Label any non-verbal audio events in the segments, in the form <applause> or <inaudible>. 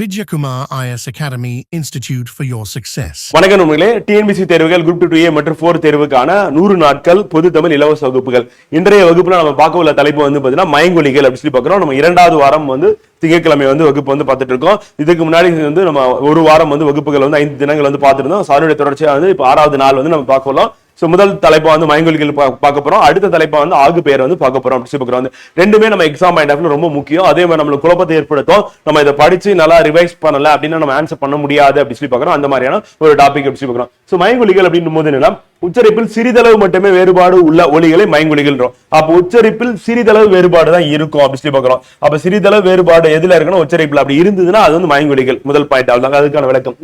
Vijayakumar IS academy institute for your success வணக்கம் நம்மளே TNPSC தேர்வுகள் குரூப் டூ ஏ மற்றும் ஃபோர் தேர்வுக்கான நூறு நாட்கள் பொது தமிழ் இலவச வகுப்புகள். இன்றைய வகுப்புல நம்ம பார்க்க உள்ள தலைப்பு வந்து பாத்தீங்கன்னா மயங்கொலிகள் அப்படின்னு சொல்லி பார்க்குறோம். நம்ம இரண்டாவது வாரம் வந்து திங்கட்கிழமை வந்து வகுப்பு வந்து பார்த்துட்டு இருக்கோம். இதுக்கு முன்னாடி வந்து நம்ம ஒரு வாரம் வந்து வகுப்புகள் வந்து ஐந்து தினங்கள் வந்து பார்த்துருந்தோம். சாருடைய தொடர்ச்சியா வந்து இப்போ ஆறாவது நாள் வந்து நம்ம பார்க்கலாம் ஸோ முதல் தலைப்பா வந்து மயங்கொலிகள் பார்க்க போறோம். அடுத்த தலைப்பா வந்து ஆகு பெயர் வந்து பார்க்க போறோம். அப்படி சொல்லி வந்து ரெண்டுமே நம்ம எக்ஸாம் மைண்ட் ஆஃப்ல ரொம்ப முக்கியம். அதே மாதிரி நம்மளுக்கு குழப்பத்தை ஏற்படுத்தும். நம்ம இதை படிச்சு நல்லா ரிவைஸ் பண்ணல அப்படின்னா நம்ம ஆன்சர் பண்ண முடியாது அப்படி சொல்லி பார்க்குறோம். அந்த மாதிரியான ஒரு டாபிக் அப்படி சொல்லி பார்க்குறோம் ஸோ மயங்கொலிகள் அப்படின்னும் போது என்னன்னா உச்சரிப்பில் சிறிதளவு மட்டுமே வேறுபாடு உள்ள ஒலிகளை மயங்கொலிகள்ன்றோம் அப்போ உச்சரிப்பில் சிறிதளவு வேறுபாடு தான் இருக்கும் அப்படி சொல்லி பார்க்கிறோம். அப்ப சிறிதளவு வேறுபாடு எதுல இருக்கணும் உச்சரிப்பில் அப்படி இருந்ததுன்னா அது வந்து மயங்கொலிகள் முதல் பாயிண்ட் அவ்வளவுதான். அதுக்கான விளக்கம்.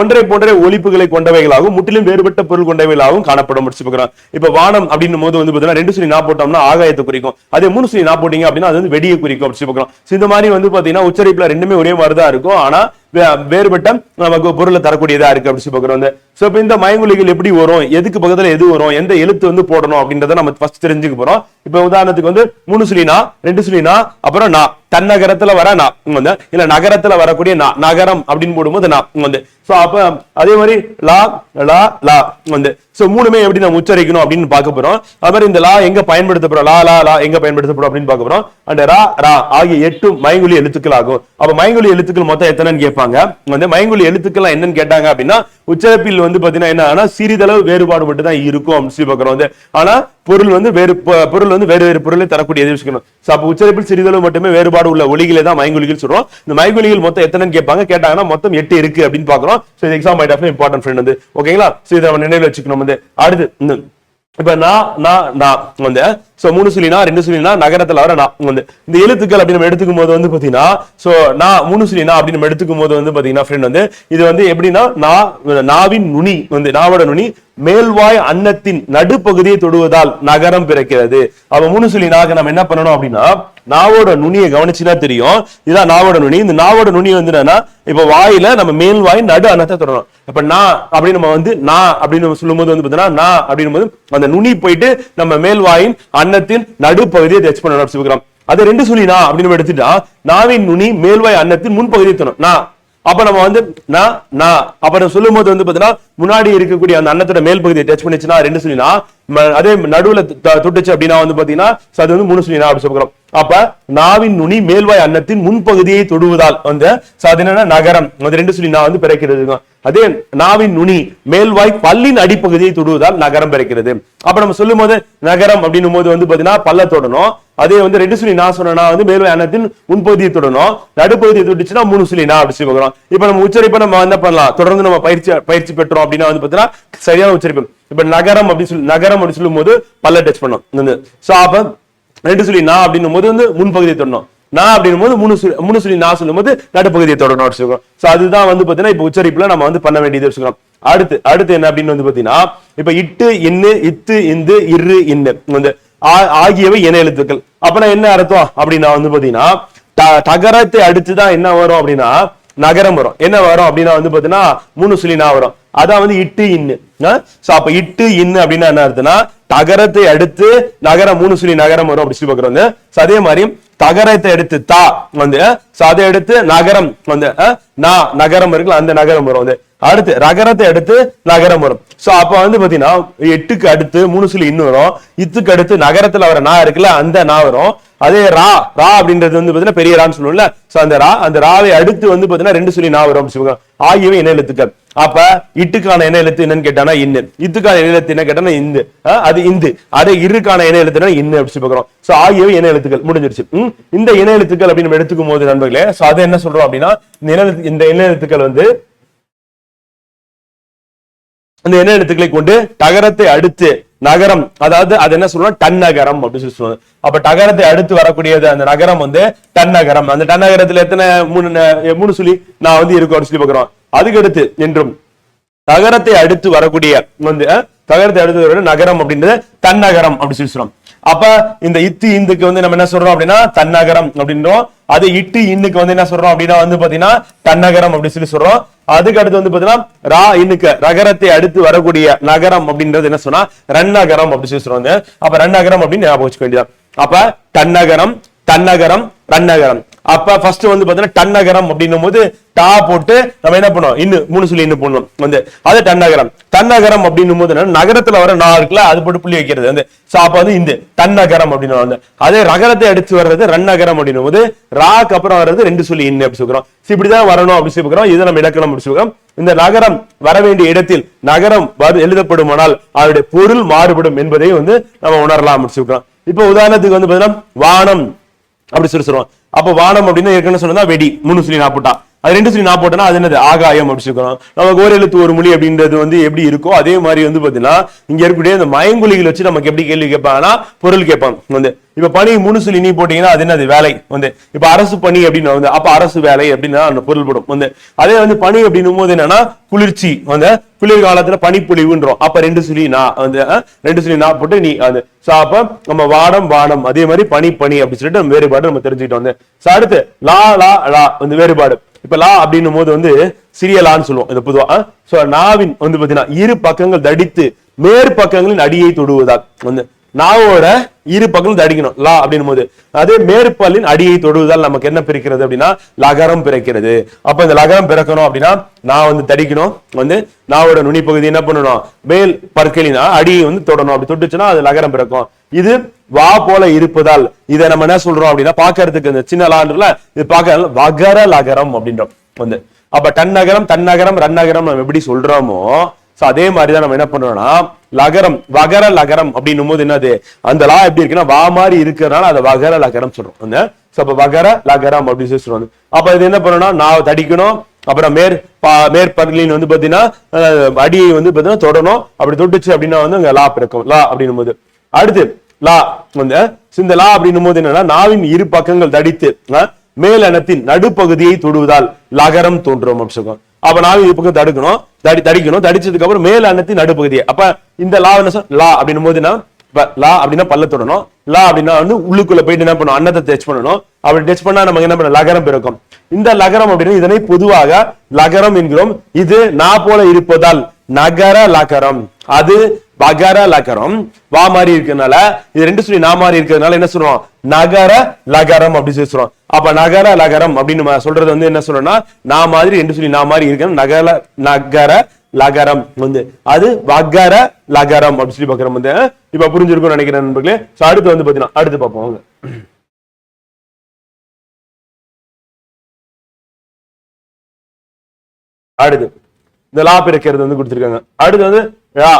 ஒன்றை போன்ற ஒலிப்புகளை கொண்டவைகளாகவும் முற்றிலும் வேறுபட்ட பொருள் கொண்டவைகளாகவும் காணப்படும் முடிச்சு சொல்லி இப்போ இப்ப வானம் அப்படின்னும் போது வந்து பாத்தீங்கன்னா ரெண்டு சொல்லி நான் போட்டோம்னா ஆகாயத்தை குறிக்கும். அதே மூணு சொல்லி நான் போட்டீங்க அப்படின்னா அது வந்து வெடியை குறிக்கும் அப்படி சொல்லி பார்க்கிறோம். இந்த மாதிரி வந்து பாத்தீங்கன்னா உச்சரிப்புல ரெண்டுமே ஒரே மாதிரி தான் இருக்கும். ஆனா வேறுபட்ட நமக்கு பொருளை தரக்கூடியதா இருக்கு அப்படின்னு சொல்லி பாக்குறோம் சோ இப்ப இந்த மயங்குலிகள் எப்படி வரும்? எதுக்கு பக்கத்துல எது வரும்? எந்த எழுத்து வந்து போடணும் அப்படின்றத நம்ம ஃபர்ஸ்ட் தெரிஞ்சுக்க போறோம். இப்ப உதாரணத்துக்கு வந்து மூணு சுழினா ரெண்டு சுழினா அப்புறம் நான் தன்னகரத்துல வர நான் வந்து இல்ல நகரத்துல வரக்கூடிய நான் நகரம் அப்படின்னு போடும்போது நான் வந்து. சோ அப்ப அதே மாதிரி லா லா லா வந்து. சோ மூணுமே எப்படி நம்ம உச்சரிக்கணும் அப்படின்னு பார்க்க போறோம். அது மாதிரி இந்த லா எங்க பயன்படுத்தப்படுறோம் லா லா லா எங்க பயன்படுத்தப்படும் அப்படின்னு பார்க்க போறோம். அண்ட் ரா ரா ஆகிய எட்டு மயங்குழி எழுத்துக்கள் ஆகும். அப்ப மயங்குழி எழுத்துக்கள் மொத்தம் எத்தனைன்னு கேட்பாங்க? வந்து மயங்குழி எழுத்துக்கள் என்னன்னு கேட்டாங்க அப்படின்னா உச்சரிப்பில் வந்து பாத்தீங்கன்னா என்ன ஆனா சிறிதளவு வேறுபாடு மட்டும் தான் இருக்கும் அப்படின்னு சொல்லி பாக்குறோம் வந்து ஆனா பொருள் வந்து வேறு பொருள் வந்து வேறு வேறு பொருளை தரக்கூடிய வச்சுக்கணும் சோ அப்ப உச்சரிப்பில் சிறிதளவு மட்டுமே வேறுபாடு உள்ள ஒளிகளை தான் மயங்கொலிகள் சொல்றோம். இந்த மயங்கொலிகள் மொத்தம் எத்தனைன்னு கேட்பாங்க? கேட்டாங்கன்னா மொத்தம் எட்டு இருக்கு அப்படின்னு பாக்குறோம் சோ இது exam point of important friend வந்து ஓகேங்களா சோ இதை நம்ம நினைவில் வச்சுக்கணும் வந்து. அடுத்து இப்ப நான் நான் நான் வந்து ஸோ மூணு சுழினா ரெண்டு சுழினா நகரத்தில் வர நான் வந்து இந்த எழுத்துக்கள் அப்படி நம்ம எடுத்துக்கும் போது வந்து பாத்தீங்கன்னா சோ நான் மூணு சுழினா அப்படி நம்ம எடுத்துக்கும் போது வந்து பார்த்தீங்கன்னா ஃப்ரெண்ட் வந்து இது வந்து எப்படின்னா நான் நாவின் நுனி வந்து நாவோட நுனி மேல்வாய் அன்னத்தின் நடுப்பகுதியை தொடுவதால் நகரம் பிறக்கிறது. அப்ப மூணு சொல்லி நாக நம்ம என்ன பண்ணணும் அப்படின்னா நாவோட நுனியை கவனிச்சுனா தெரியும். இதான் நாவோட நுனி. இந்த நாவோட நுனி வந்து என்னன்னா இப்ப வாயில நம்ம மேல் வாய் நடு அன்னத்தை தொடரும் இப்ப நான் அப்படின்னு நம்ம வந்து நான் அப்படின்னு நம்ம சொல்லும்போது வந்து பாத்தீங்கன்னா நான் அப்படின்னும் போது அந்த நுனி போயிட்டு நம்ம மேல் வாயின் அன்னத்தின் நடுப்பகுதியை டச் பண்ணணும் சிவகிராம் அது ரெண்டு சொல்லி அப்படின்னு நம்ம எடுத்துட்டா நாவின் நுனி மேல்வாய் அன்னத்தின் முன்பகுதியை தொடரும் நான் அப்ப நம்ம வந்து நான் நான் அப்ப நம்ம சொல்லும் போது வந்து பாத்தீங்கன்னா முன்னாடி இருக்கக்கூடிய அந்த அன்னத்தோட மேல் பகுதியை டச் பண்ணிச்சுன்னா ரெண்டு சொல்லினா அதே நடுவுல தொட்டுச்சு அப்படின்னா வந்து பாத்தீங்கன்னா அது வந்து மூணு சொல்லினா அப்படி சொல்லுறோம் அப்ப நாவின் நுனி மேல்வாய் அன்னத்தின் முன்பகுதியை தொடுவதால் வந்து என்னன்னா நகரம். அது ரெண்டு சொல்லி நான் வந்து பிறக்கிறதுங்க அதே நாவின் நுனி மேல்வாய் பல்லின் அடிப்பகுதியை தொடுவதால் நகரம் பிறக்கிறது. அப்ப நம்ம சொல்லும் போது நகரம் அப்படின்னும் போது வந்து பாத்தீங்கன்னா பல்ல தொடணும். அதே வந்து ரெண்டு சொல்லி நான் சொன்னா வந்து மேல்வாய் அன்னத்தின் முன்பகுதியை தொடணும். நடுப்பகுதியை தொட்டுச்சுன்னா மூணு சொல்லி நான் அப்படி சொல்லி பார்க்கிறோம் இப்ப நம்ம உச்சரிப்பை நம்ம என்ன பண்ணலாம்? தொடர்ந்து நம்ம பயிற்சி பயிற்சி பெற்றோம் அப்படின்னா வந்து பாத்தீங்கன்னா சரியான உச்சரிப்பு. இப்ப நகரம் அப்படின்னு சொல்லி நகரம் அப்படின்னு சொல்லும் போது பல்ல டச் பண்ணும் சோ அப்ப ரெண்டு சொல்லி நான் அப்படின்னும் போது வந்து முன்பகுதியை தொடணும். நான் அப்படின்னும் போது மூணு சொல்லி மூணு சொல்லி நான் சொல்லும் போது நடுப்பகுதியை தொடரணும் வச்சுக்கிறோம் ஸோ சோ அதுதான் வந்து பாத்தீங்கன்னா இப்ப உச்சரிப்புல நம்ம வந்து பண்ண வேண்டியது வச்சுக்கிறோம் அடுத்து அடுத்து என்ன அப்படின்னு வந்து பாத்தீங்கன்னா இப்ப இட்டு இன்னு இத்து இந்து இரு இன்னு வந்து ஆ- ஆகியவை இன எழுத்துக்கள். அப்பனா என்ன அர்த்தம் அப்படின்னா வந்து பாத்தீங்கன்னா த- தகரத்தை அடுத்துதான் என்ன வரும் அப்படின்னா நகரம் வரும். என்ன வரும் அப்படின்னா வந்து பாத்தீங்கன்னா மூணு சுழினா வரும். அதான் வந்து இட்டு இன்னு. சோ அப்ப இட்டு இன்னு அப்படின்னா என்ன அர்த்தம்னா தகரத்தை அடுத்து நகரம் மூணு சுழி நகரம் வரும் அப்படி சொல்லி பாக்குறோம் வந்து அதே மாதிரி தகரத்தை எடுத்து தா வந்து அதை எடுத்து நகரம் வந்து நா நகரம் இருக்குல்ல அந்த நகரம் வரும். வந்து அடுத்து ரகரத்தை அடுத்து நகரம் வரும். சோ அப்ப வந்து பாத்தீங்கன்னா எட்டுக்கு அடுத்து மூணு சொல்லி இன்னும் வரும். இத்துக்கு அடுத்து நகரத்துல வர நா இருக்குல்ல அந்த நா வரும். அதே ரா ரா அப்படின்றது வந்து பாத்தீங்கன்னா பெரிய ரான்னு சொல்லுவோம்ல. சோ அந்த ரா அந்த ராவை அடுத்து வந்து பாத்தீங்கன்னா ரெண்டு சொல்லி நா வரும் சொல்லுவாங்க ஆகியவை என்ன எழுத்துக்கள். அப்ப இட்டுக்கான என்ன எழுத்து என்னன்னு கேட்டானா இன்னு. இத்துக்கான என்ன எழுத்து என்ன கேட்டானா இந்து. அது இந்து. அதே இருக்கான என்ன எழுத்துனா இன்னு அப்படி பாக்குறோம் சோ ஆகியவை இன எழுத்துக்கள். முடிஞ்சிருச்சு. இந்த இன எழுத்துக்கள் அப்படின்னு எடுத்துக்கும் போது நண்பர்களே சோ அதை என்ன சொல்றோம் அப்படின்னா இந்த இந்த இன எழுத்துக்கள் வந்து அந்த என்ன எழுத்துக்களை கொண்டு தகரத்தை அடுத்து நகரம் அதாவது அது என்ன சொல்லுவோம் டன்னகரம் அப்படின்னு சொல்லி சொல்லுவாங்க. அப்ப டகரத்தை அடுத்து வரக்கூடியது அந்த நகரம் வந்து டன்னகரம் அந்த டன்னகரத்துல எத்தனை மூணு மூணு சொல்லி நான் வந்து இருக்கும் அப்படின்னு சொல்லி பாக்குறோம் அதுக்கு அடுத்து என்றும் நகரத்தை அடுத்து வரக்கூடிய வந்து தகரத்தை அடுத்து வர நகரம் அப்படின்றது தன்னகரம் அப்படி சொல்லி சொல்றோம். அப்ப இந்த இத்து இந்துக்கு வந்து நம்ம என்ன சொல்றோம் அப்படின்னா தன்னகரம் அப்படின்றோம். அது இட்டு இன்னுக்கு வந்து என்ன சொல்றோம் அப்படின்னா வந்து பாத்தீங்கன்னா தன்னகரம் அப்படின்னு சொல்லி சொல்றோம். அதுக்கு அடுத்து வந்து பாத்தீங்கன்னா ரா இன்னுக்கு நகரத்தை அடுத்து வரக்கூடிய நகரம் அப்படின்றது என்ன சொன்னா ரன்னகரம் அப்படி சொல்லி சொல்றாங்க அப்ப ரன்னகரம் அப்படின்னு ஞாபகம் வச்சுக்க வேண்டியதான் அப்ப தன்னகரம் தன்னகரம் ரன்னகரம். அப்ப ஃபர்ஸ்ட் வந்து பாத்தீங்கன்னா டன்னகரம் அப்படின்னும் போது டா போட்டு நம்ம என்ன பண்ணுவோம்? இன்னும் மூணு சொல்லி இன்னும் போடணும். வந்து அது டன்னகரம் தன்னகரம் அப்படின்னும் போது நகரத்துல வர நான் இருக்குல்ல அது போட்டு புள்ளி வைக்கிறது. வந்து சோ அப்ப வந்து இந்த தன்னகரம் அப்படின்னு வந்து அதே ரகரத்தை எடுத்து வர்றது ரன்னகரம் அப்படின்னும் போது ராக்கு அப்புறம் வர்றது ரெண்டு சொல்லி இன்னு அப்படி சொல்றோம் இப்படிதான் வரணும் அப்படி சொல்லிக்கிறோம் இதை நம்ம இலக்கணம் அப்படி சொல்றோம் இந்த நகரம் வர வேண்டிய இடத்தில் நகரம் எழுதப்படுமானால் அதனுடைய பொருள் மாறுபடும் என்பதை வந்து நம்ம உணரலாம் அப்படி சொல்றோம் இப்போ உதாரணத்துக்கு வந்து பாத்தீங்கன்னா வானம் அப்படி சொல்லி சொல்லுவோம். அப்ப வானம் அப்படின்னு ஏற்கனவே சொன்னதா வெடி மூணு சொல்லி நாப்புட்டா. அது ரெண்டு சொல்லி நான் போட்டேன்னா அது என்னது? ஆகாயம் அப்படி நம்ம நமக்கு ஒரு எழுத்து ஒரு மொழி அப்படின்றது வந்து எப்படி இருக்கோ அதே மாதிரி வந்து பாத்தீங்கன்னா இங்க இருக்கக்கூடிய இந்த மயங்குலிகள் வச்சு நமக்கு எப்படி கேள்வி கேட்பாங்கன்னா பொருள் கேட்பாங்க. வந்து இப்ப பணி மூணு சொல்லி நீ போட்டீங்கன்னா அது என்னது? வேலை. வந்து இப்ப அரசு பணி அப்படின்னு வந்து அப்ப அரசு வேலை அப்படின்னா அந்த பொருள் படும். வந்து அதே வந்து பனி அப்படின்னும் போது என்னன்னா குளிர்ச்சி. வந்து குளிர்காலத்துல பனிப்பொழிவுன்றோம். அப்ப ரெண்டு சொல்லி நான் வந்து ரெண்டு சொல்லி நான் போட்டு நீ அது சோ அப்ப நம்ம வாடம் வானம் அதே மாதிரி பனி பனி அப்படின்னு சொல்லிட்டு நம்ம வேறுபாடு நம்ம தெரிஞ்சுக்கிட்டோம். வந்து அடுத்து லா லா லா வந்து வேறுபாடு. இப்ப லா அப்படின்னும் போது வந்து சிறிய லான்னு சொல்லுவோம். இது பொதுவா சோ நாவின் வந்து பாத்தீங்கன்னா இரு பக்கங்கள் தடித்து மேற்பக்கங்களின் அடியை தொடுவதால் வந்து நாவோட இரு பக்கங்களும் தடிக்கணும். லா அப்படின்னும் போது அதே மேற்பல்லின் அடியை தொடுவதால் நமக்கு என்ன பிரிக்கிறது அப்படின்னா லகரம் பிறக்கிறது. அப்ப இந்த லகரம் பிறக்கணும் அப்படின்னா நான் வந்து தடிக்கணும். வந்து நாவோட நுனிப்பகுதி என்ன பண்ணணும்? மேல் பற்களினா அடியை வந்து தொடணும். அப்படி தொட்டுச்சுன்னா அது லகரம் பிறக்கும். இது வா போல இருப்பதால் இதை நம்ம என்ன சொல்றோம் அப்படின்னா பாக்குறதுக்கு இந்த சின்ன லான்றல இது பார்க்க வகர லகரம் அப்படின்றோம். வந்து. அப்ப நகரம் தன்னகரம் ரன்னகரம் நம்ம எப்படி சொல்றோமோ அதே மாதிரிதான் நம்ம என்ன பண்றோம்னா லகரம் வகர லகரம் அப்படின்னும் போது என்னது? அந்த லா எப்படி இருக்குன்னா வா மாதிரி இருக்கிறனால அதை வகர லகரம் சொல்றோம். அந்த சோ அப்ப வகர லகரம் அப்படின்னு சொல்லி சொல்லுவாங்க அப்ப இது என்ன பண்ணணும்னா நான் தடிக்கணும். அப்புறம் மேற் மேற்பரலின் வந்து பாத்தீங்கன்னா அடியை வந்து பாத்தீங்கன்னா தொடணும். அப்படி தொட்டுச்சு அப்படின்னா வந்து அங்க லா பிறக்கும். லா அப்படின்னும் போது. அடுத்து லா. வந்து சிந்த இந்த லா அப்படின்னும் போது என்னன்னா நாவின் இரு பக்கங்கள் தடித்து அஹ், மேலனத்தின் நடுப்பகுதியை தொடுவதால் லகரம் தோன்றும் அப்படின்னு அப்ப நாவி பக்கம் தடுக்கணும். தடி தடிக்கணும். தடிச்சதுக்கு அப்புறம் மேல் அன்னத்தின் நடுப்பகுதியை அப்ப இந்த லா என்ன சொல் லா அப்படின்னும் போது இப்ப லா அப்படின்னா பல்ல தொடணும். லா அப்படின்னா வந்து உள்ளுக்குள்ள போயிட்டு என்ன பண்ணும் அன்னத்தை டச் பண்ணணும். அப்படி டச் பண்ணா நமக்கு என்ன பண்ண லகரம் பிறக்கும். இந்த லகரம் அப்படின்னா இதனை பொதுவாக லகரம் என்கிறோம். இது நான் போல இருப்பதால் நகர லகரம். அது பகர லகரம். வா மாதிரி இருக்கிறதுனால இது ரெண்டு சொல்லி நான் மாதிரி இருக்கிறதுனால என்ன சொல்றோம்? நகர லகரம் அப்படின்னு சொல்லி சொல்றோம். அப்ப நகர லகரம் அப்படின்னு சொல்றது வந்து என்ன சொல்றோம்னா நான் மாதிரி ரெண்டு சொல்லி நான் மாதிரி இருக்கிற நகர நகர லகரம் வந்து. அது வகர லகரம் அப்படின்னு சொல்லி பாக்குறோம் வந்து. இப்ப புரிஞ்சிருக்கும்னு நினைக்கிறேன் நண்பர்களே. அடுத்து வந்து பாத்தீங்கன்னா அடுத்து பார்ப்போம் அடுத்து. இந்த லா பிறக்கிறது வந்து கொடுத்துருக்காங்க. அடுத்து வந்து ழா